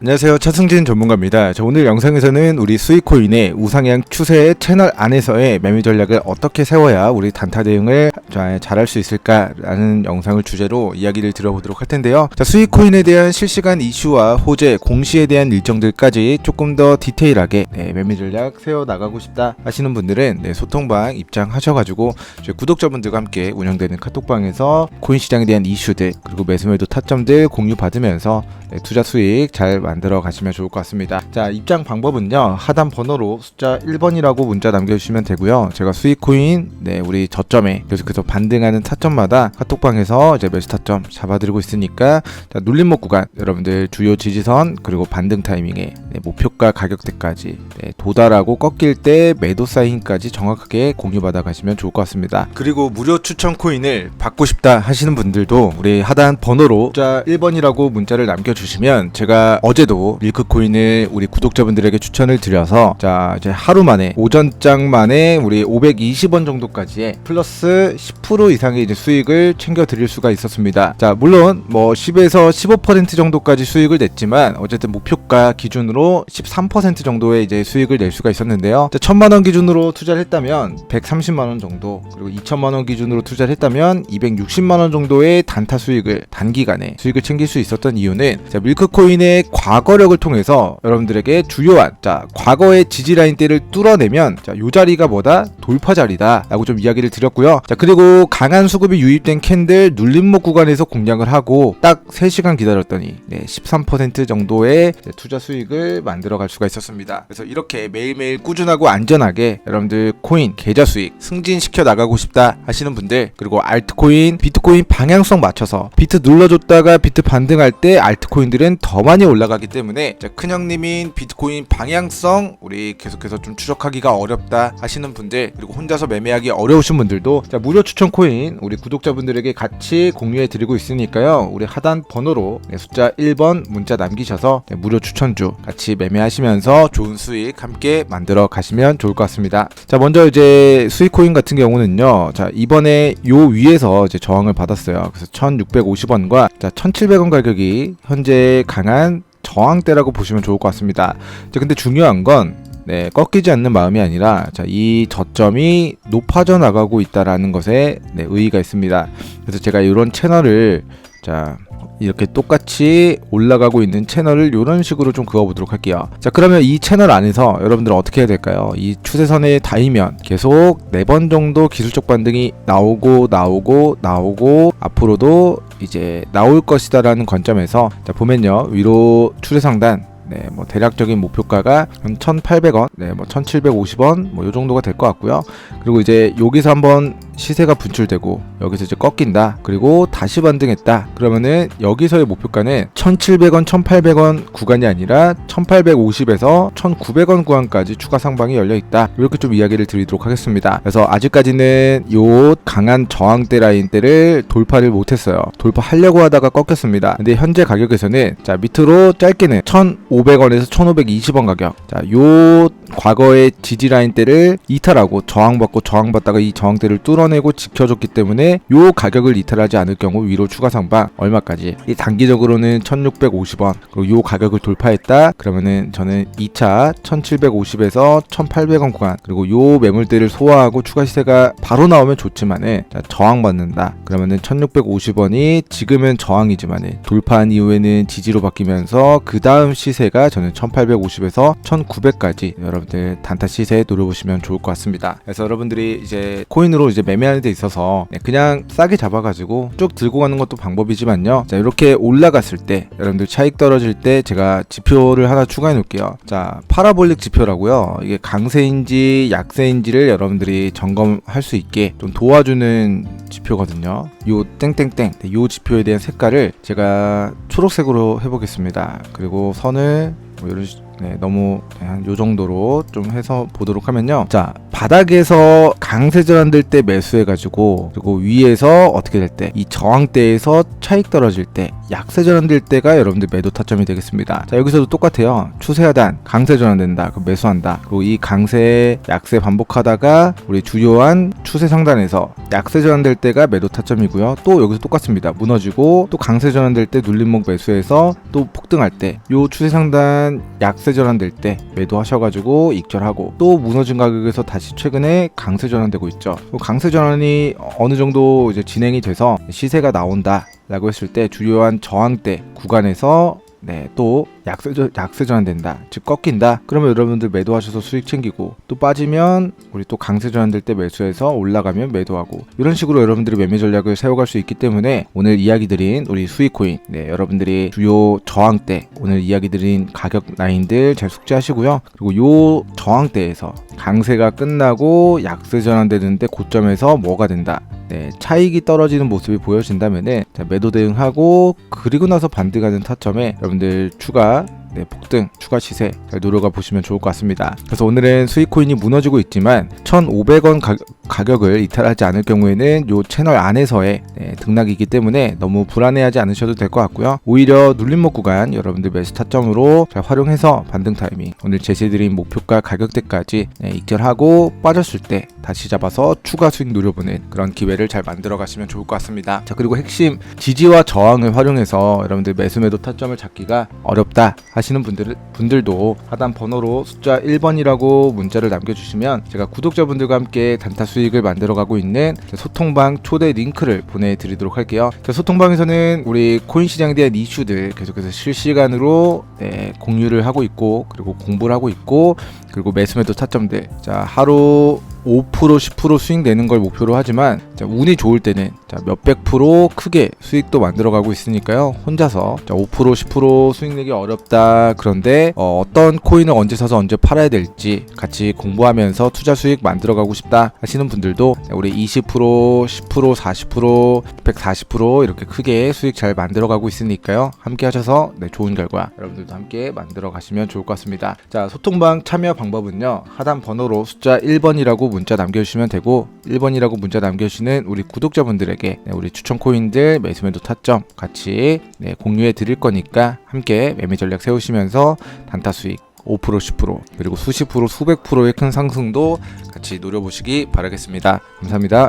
안녕하세요 차승진 전문가입니다. 자, 오늘 영상에서는 우리 수익코인의 우상향 추세 채널 안에서의 매매 전략을 어떻게 세워야 우리 단타 대응을 잘- 잘할 수 있을까라는 영상을 주제로 이야기를 들어보도록 할 텐데요. 자, 수익코인에 대한 실시간 이슈와 호재, 공시에 대한 일정들까지 조금 더 디테일하게 네, 매매 전략 세워 나가고 싶다 하시는 분들은 네, 소통방 입장하셔가지고 저희 구독자분들과 함께 운영되는 카톡방에서 코인 시장에 대한 이슈들 그리고 매수매도 타점들 공유 받으면서 네, 투자 수익 잘 만들어 가시면 좋을 것 같습니다. 자, 입장 방법은요. 하단 번호로 숫자 1번이라고 문자 남겨주시면 되고요. 제가 수익 코인, 네, 우리 저점에 계속해서 반등하는 타점마다 카톡방에서 이제 매수 타점 잡아드리고 있으니까 자, 눌림목 구간 여러분들 주요 지지선 그리고 반등 타이밍에 네, 목표가 가격대까지 네, 도달하고 꺾일 때 매도 사인까지 정확하게 공유받아 가시면 좋을 것 같습니다. 그리고 무료 추천 코인을 받고 싶다 하시는 분들도 우리 하단 번호로 숫자 1번이라고 문자를 남겨주시면 제가 어제도 밀크 코인을 우리 구독자분들에게 추천을 드려서 자 이제 하루 만에 오전장 만에 우리 520원 정도까지의 플러스 10% 이상의 이제 수익을 챙겨 드릴 수가 있었습니다. 자 물론 뭐 10에서 15% 정도까지 수익을 냈지만 어쨌든 목표가 기준으로 13% 정도의 이제 수익을 낼 수가 있었는데요. 자, 1000만 원 기준으로 투자를 했다면 130만 원 정도 그리고 2천만 원 기준으로 투자를 했다면 260만 원 정도의 단타 수익을 단기간에 수익을 챙길 수 있었던 이유는 자, 밀크코인의 과거력을 통해서 여러분들에게 주요한 자 과거의 지지 라인대를 뚫어내면 자 요 자리가 뭐다 돌파 자리다라고 좀 이야기를 드렸고요. 자 그리고 강한 수급이 유입된 캔들 눌림목 구간에서 공략을 하고 딱 3시간 기다렸더니 네, 13% 정도의 투자 수익을 만들어 갈 수가 있었습니다. 그래서 이렇게 매일매일 꾸준하고 안전하게 여러분들 코인 계좌 수익 승진시켜 나가고 싶다 하시는 분들 그리고 알트코인 비트코인 방향성 맞춰서 비트 눌러줬다가 비트 반등할 때 알트코인들은 더 많이 올라가기 때문에 자, 큰형님인 비트코인 방향성 우리 계속해서 좀 추적하기가 어렵다 하시는 분들 그리고 혼자서 매매하기 어려우신 분들도 자, 무료 추천 코인 우리 구독자분들에게 같이 공유해 드리고 있으니까요 우리 하단 번호로 네, 숫자 1번 문자 남기셔서 네, 무료 추천주 같이 매매하시면서 좋은 수익 함께 만들어 가시면 좋을 것 같습니다 자 먼저 이제 수익 코인 같은 경우는요 자 이번에 요 위에서 이제 저항을 받았어요 그래서 1650원과 자 1700원 가격이 현재 강한 저항대라고 보시면 좋을 것 같습니다. 자, 근데 중요한 건 네, 꺾이지 않는 마음이 아니라 자, 이 저점이 높아져 나가고 있다라는 것에 네, 의의가 있습니다. 그래서 제가 이런 채널을 자 이렇게 똑같이 올라가고 있는 채널을 이런 식으로 좀 그어보도록 할게요. 자 그러면 이 채널 안에서 여러분들은 어떻게 해야 될까요? 이 추세선에 닿으면 계속 네 번 정도 기술적 반등이 나오고 나오고 나오고 앞으로도 이제 나올 것이다 라는 관점에서 자 보면요 위로 추세 상단 네, 뭐 대략적인 목표가가 한 1,800원, 네, 뭐 1,750원, 뭐 요 정도가 될 것 같고요. 그리고 이제 여기서 한번 시세가 분출되고 여기서 이제 꺾인다. 그리고 다시 반등했다. 그러면은 여기서의 목표가는 1,700원, 1,800원 구간이 아니라 1,850에서 1,900원 구간까지 추가 상방이 열려 있다. 이렇게 좀 이야기를 드리도록 하겠습니다. 그래서 아직까지는 요 강한 저항대 라인대를 돌파를 못했어요. 돌파하려고 하다가 꺾였습니다. 근데 현재 가격에서는 자 밑으로 짧게는 1,500원에서 1,520원 가격. 자요 과거의 지지 라인대를 이탈하고 저항받고 저항받다가 이 저항대를 뚫어내고 지켜줬기 때문에 요 가격을 이탈하지 않을 경우 위로 추가 상방 얼마까지? 이 단기적으로는 1,650원. 그리고 요 가격을 돌파했다? 그러면은 저는 2차 1,750에서 1,800원 구간. 그리고 요 매물대를 소화하고 추가 시세가 바로 나오면 좋지만은 자, 저항받는다. 그러면은 1,650원이 지금은 저항이지만은 돌파한 이후에는 지지로 바뀌면서 그 다음 시세가 저는 1,850에서 1,900까지. 여러분 들 단타 시세 노려보시면 좋을 것 같습니다. 그래서 여러분들이 이제 코인으로 이제 매매하는 데 있어서 네, 그냥 싸게 잡아가지고 쭉 들고 가는 것도 방법이지만요. 자 이렇게 올라갔을 때 여러분들 차익 떨어질 때 제가 지표를 하나 추가해 놓을게요. 자 파라볼릭 지표라고요. 이게 강세인지 약세인지를 여러분들이 점검할 수 있게 좀 도와주는 지표거든요. 요 땡땡땡 네, 요 지표에 대한 색깔을 제가 초록색으로 해보겠습니다. 그리고 선을 뭐 이런 식- 네, 너무 한 요 정도로 좀 해서 보도록 하면요. 자, 바닥에서 강세 전환될 때 매수해 가지고 그리고 위에서 어떻게 될 때 이 저항대에서 차익 떨어질 때, 약세 전환될 때가 여러분들 매도 타점이 되겠습니다. 자, 여기서도 똑같아요. 추세 하단, 강세 전환된다. 그럼 매수한다. 그리고 이 강세, 약세 반복하다가 우리 주요한 추세 상단에서 약세 전환될 때가 매도 타점이고요. 또 여기서 똑같습니다. 무너지고 또 강세 전환될 때 눌림목 매수해서 또 폭등할 때 요 추세 상단 약세 전환될 때 매도하셔가지고 익절하고 또 무너진 가격에서 다시 최근에 강세 전환되고 있죠. 그 강세 전환이 어느 정도 이제 진행이 돼서 시세가 나온다 라고 했을 때 주요한 저항대 구간에서 네, 또 약세 전- 약세 전환된다. 즉 꺾인다. 그러면 여러분들 매도하셔서 수익 챙기고 또 빠지면 우리 또 강세 전환될 때 매수해서 올라가면 매도하고 이런 식으로 여러분들이 매매 전략을 세워갈 수 있기 때문에 오늘 이야기 드린 우리 수익 코인 네, 여러분들이 주요 저항대 오늘 이야기 드린 가격 라인들 잘 숙지하시고요. 그리고 요 저항대에서 강세가 끝나고 약세 전환되는데 고점에서 뭐가 된다. 네, 차익이 떨어지는 모습이 보여진다면은 자, 매도 대응하고 그리고 나서 반등 가는 타점에 여러분들 추가 네, 폭등, 추가 시세 잘 노려가 보시면 좋을 것 같습니다. 그래서 오늘은 수익 코인이 무너지고 있지만 1,500원 가 격, 을 이탈하지 않을 경우에는 요 채널 안에서의 네, 등락이기 때문에 너무 불안해하지 않으셔도 될 것 같고요. 오히려 눌림목 구간 여러분들 매수 타점으로 잘 활용해서 반등 타이밍 오늘 제시드린 목표가 가격대까지 네, 익절하고 빠졌을 때 다시 잡아서 추가 수익 노려보는 그런 기회를 잘 만들어 가시면 좋을 것 같습니다. 자 그리고 핵심 지지와 저항을 활용해서 여러분들 매수 매도 타점을 잡기가 어렵다 하시는 분들 분들도 하단 번호로 숫자 1번이라고 문자를 남겨주시면 제가 구독자분들과 함께 단타 수익을 만들어가고 있는 소통방 초대 링크를 보내드리도록 할게요. 자, 소통방에서는 우리 코인 시장에 대한 이슈들 계속해서 실시간으로 네, 공유를 하고 있고 그리고 공부를 하고 있고 그리고 매수 매도 타점들. 자 하루 5% 10% 수익 내는 걸 목표로 하지만 자, 운이 좋을 때는 자, 몇백 프로 크게 수익도 만들어가고 있으니까요. 혼자서 자, 5% 10% 수익 내기 어렵다. 그런데 어, 어떤 코인을 언제 사서 언제 팔아야 될지 같이 공부하면서 투자 수익 만들어가고 싶다 하시는 분들도 자, 우리 20% 10% 40% 140% 이렇게 크게 수익 잘 만들어가고 있으니까요. 함께 하셔서 네, 좋은 결과 여러분들도 함께 만들어 가시면 좋을 것 같습니다. 자 소통방 참여 방법은요. 하단 번호로 숫자 1번이라고 문자 남겨주시면 되고 1번이라고 문자 남겨주시는 우리 구독자분들에게 네, 우리 추천 코인들 매수 매도 타점 같이 네, 공유해 드릴 거니까 함께 매매 전략 세우시면서 단타 수익 5% 10% 그리고 수십 프로 수백 프로의 큰 상승도 같이 노려보시기 바라겠습니다. 감사합니다